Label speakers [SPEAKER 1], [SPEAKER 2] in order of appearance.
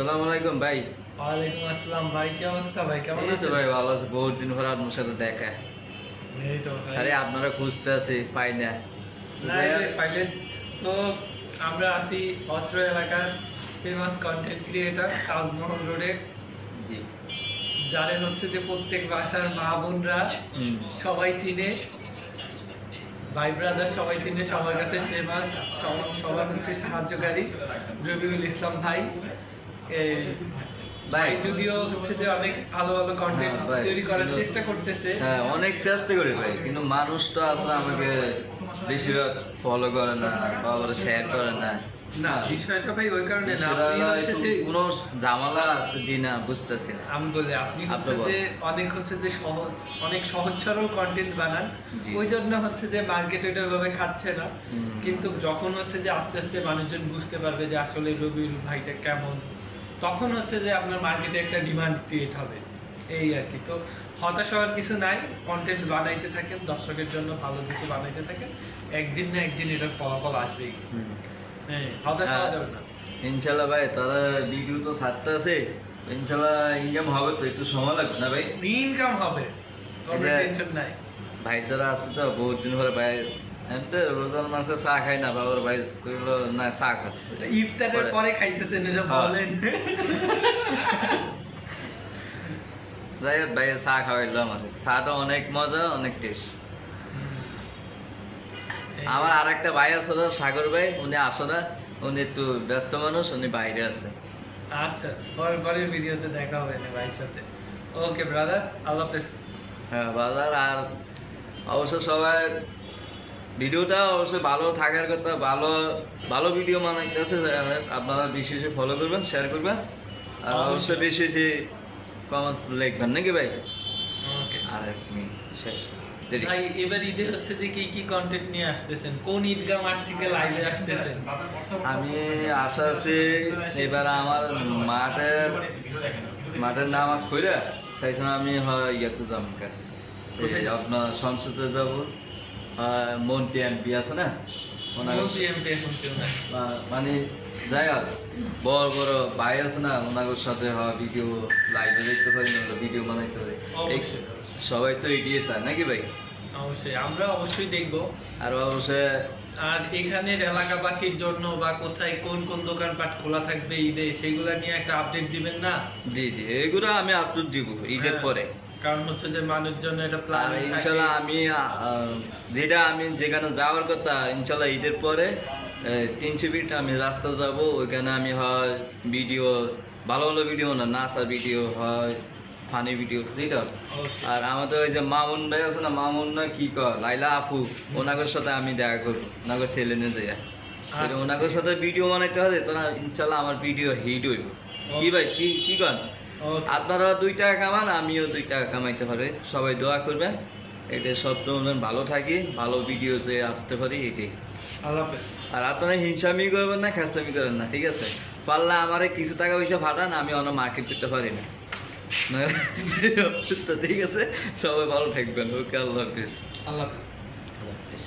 [SPEAKER 1] সালাম আলাইকুম ভাই।
[SPEAKER 2] ওয়ালাইকুম আসসালাম ভাই কি অবস্থা ভাই? কেমন আছেন?
[SPEAKER 1] ভাই ভালো আছে বহুত দিন পর আপনার সাথে দেখা।
[SPEAKER 2] এই তো ভাই।
[SPEAKER 1] আরে আপনারা খুঁজতে আছি পাই না।
[SPEAKER 2] না তো আমরা আছি অত্র এলাকার ফেমাস কন্টেন্ট ক্রিয়েটর তাজমহল রোডের
[SPEAKER 1] জি।
[SPEAKER 2] যাদের হচ্ছে যে প্রত্যেক বাসার মা বোনরা সবাই চিনে। ভাই ব্রাদার সবাই চিনে সবার কাছে ফেমাস সবার হচ্ছে সাহায্যকারী। রবিউল ইসলাম ভাই। ভাই যদিও হচ্ছে যে অনেক ভালো ভালো কন্টেন্ট
[SPEAKER 1] হ্যাঁ,
[SPEAKER 2] তৈরি করার চেষ্টা করতেছে।
[SPEAKER 1] হ্যাঁ অনেক চেষ্টা করি ভাই কিন্তু মানুষ তো আসলে আমাকে বেশিরভাগ ফলো করে না বা শেয়ার করে না।
[SPEAKER 2] না বিষয়টা ভাই ওই কারণে না আপনি হচ্ছে যে
[SPEAKER 1] কোনো ঝামেলা আছে বুঝতেছি না।
[SPEAKER 2] আমি বলি আপনি হচ্ছে যে অনেক হচ্ছে যে সহজ অনেক সহজ সরল কন্টেন্ট বানান। ওই জন্য হচ্ছে যে মার্কেট এটা ওইভাবে খাচ্ছে না। কিন্তু যখন হচ্ছে যে আস্তে আস্তে মানুষজন বুঝতে পারবে যে আসলে রবিউল ভাইটা কেমন তখন হচ্ছে যে আপনার মার্কেটে একটা ডিমান্ড ক্রিয়েট হবে। এই আর কি। তো হতাশ হওয়ার কিছু নাই কন্টেন্ট বানাইতে থাকেন দর্শকের জন্য ভালো কিছু বানাইতে থাকেন। একদিন না একদিন এটার ফলাফল আসবেই। হ্যাঁ হতাশ হওয়া যাবে না।
[SPEAKER 1] ইনশাল্লাহ ভাই তারা ভিডিও তো ছাড়তে আছে। ইনশাল্লাহ ইনকাম হবে তো একটু সময় লাগবে না ভাই?
[SPEAKER 2] ইনকাম হবে টেনশন নাই।
[SPEAKER 1] ভাই তারা আসছে তো বহুত দিন ধরে ভাই রোজার মাসে চা খাই না বাবার ভাই কইলো না চা খাচ্ছে
[SPEAKER 2] ইফতারের পরে খাইতেছেন এটা
[SPEAKER 1] হ্যাঁ।
[SPEAKER 2] বলেন।
[SPEAKER 1] যাই হোক ভাই চা খাওয়াইলো আমার চাটা অনেক মজা অনেক টেস্ট আমার আর একটা ভাই আছে সাগর ভাই উনি আসো না উনি একটু ব্যস্ত মানুষ উনি বাইরে আছে।
[SPEAKER 2] আচ্ছা পরের পরের ভিডিওতে দেখা হবে না ভাইয়ের সাথে। ওকে ব্রাদার আল্লাহ হাফেজ।
[SPEAKER 1] হ্যাঁ বাজার আর অবশ্য সবাই ভিডিওটা অবশ্যই ভালো থাকার কথা ভালো ভালো ভিডিও বানাইতেছে আপনারা বেশি বেশি ফলো করবেন শেয়ার করবেন আর
[SPEAKER 2] অবশ্যই।
[SPEAKER 1] বেশি বেশি কমেন্ট লিখবেন নাকি ভাই? আর এক মিনিট শেষ।
[SPEAKER 2] ভাই এবার ঈদে হচ্ছে যে কি কি কন্টেন্ট নিয়ে আসতেছেন? কোন ঈদগাহ মাঠ থেকে লাইভে আসতেছেন?
[SPEAKER 1] আমি আশা আছি এবার আমার মাঠের মাঠের নামাজ পড়ে চাইছিলাম আমি হয় ইয়েতে যাব? আপনার সংসদে যাব। আছে না? মানে যাই হোক বড় বড় ভাই আছে না ওনাদের সাথে হয় ভিডিও লাইভে দেখতে পারি না ভিডিও বানাইতে পারি। সবাই তো এগিয়ে চায় নাকি ভাই?
[SPEAKER 2] অবশ্যই আমরা অবশ্যই দেখব।
[SPEAKER 1] আর অবশ্যই
[SPEAKER 2] আর এখানের এলাকাবাসীর জন্য বা কোথায় কোন কোন দোকানপাট খোলা থাকবে ঈদে সেগুলা নিয়ে একটা আপডেট দিবেন না?
[SPEAKER 1] জি জি এগুলো আমি আপলোড দিব ঈদের
[SPEAKER 2] হ্যাঁ,
[SPEAKER 1] পরে।
[SPEAKER 2] কারণ হচ্ছে যে মানুষজন এটা প্ল্যান
[SPEAKER 1] ইনশাল্লাহ আমি যেটা আমি যেখানে যাওয়ার কথা ইনশাল্লাহ ঈদের পরে তিন ফিট আমি রাস্তা যাব ওইখানে আমি হয় ভিডিও ভালো ভালো ভিডিও না নাচা ভিডিও হয় ফানি ভিডিও যেটা আর আমাদের ওই যে মামুন ভাই আছে না মামুন না কি কর লাইলা আফু ওনাগর সাথে আমি দেখা করব ওনাগর ছেলে নিয়ে যাই
[SPEAKER 2] আচ্ছা।
[SPEAKER 1] ওনাগর সাথে ভিডিও বানাইতে হবে তারা ইনশাল্লাহ আমার ভিডিও হিট হইব। কি ভাই কি কি
[SPEAKER 2] ওকে
[SPEAKER 1] আপনারা দুই টাকা কামান আমিও দুই টাকা কামাইতে পারি সবাই দোয়া করবেন এটা সব ভালো থাকি ভালো ভিডিওতে আসতে পারি এটাই
[SPEAKER 2] আল্লাহ
[SPEAKER 1] আর আপনারা হিংসামি করবেন না খেসামি করবেন না ঠিক আছে? পারলে আমারে কিছু টাকা পয়সা ফাটান আমি অন্য মার্কেট করতে পারি না। না, ঠিক আছে? সবাই ভালো থাকবেন ওকে আল্লাহ হাফিজ।
[SPEAKER 2] আল্লাহ হাফেজ।
[SPEAKER 1] আল্লাহ হাফিজ।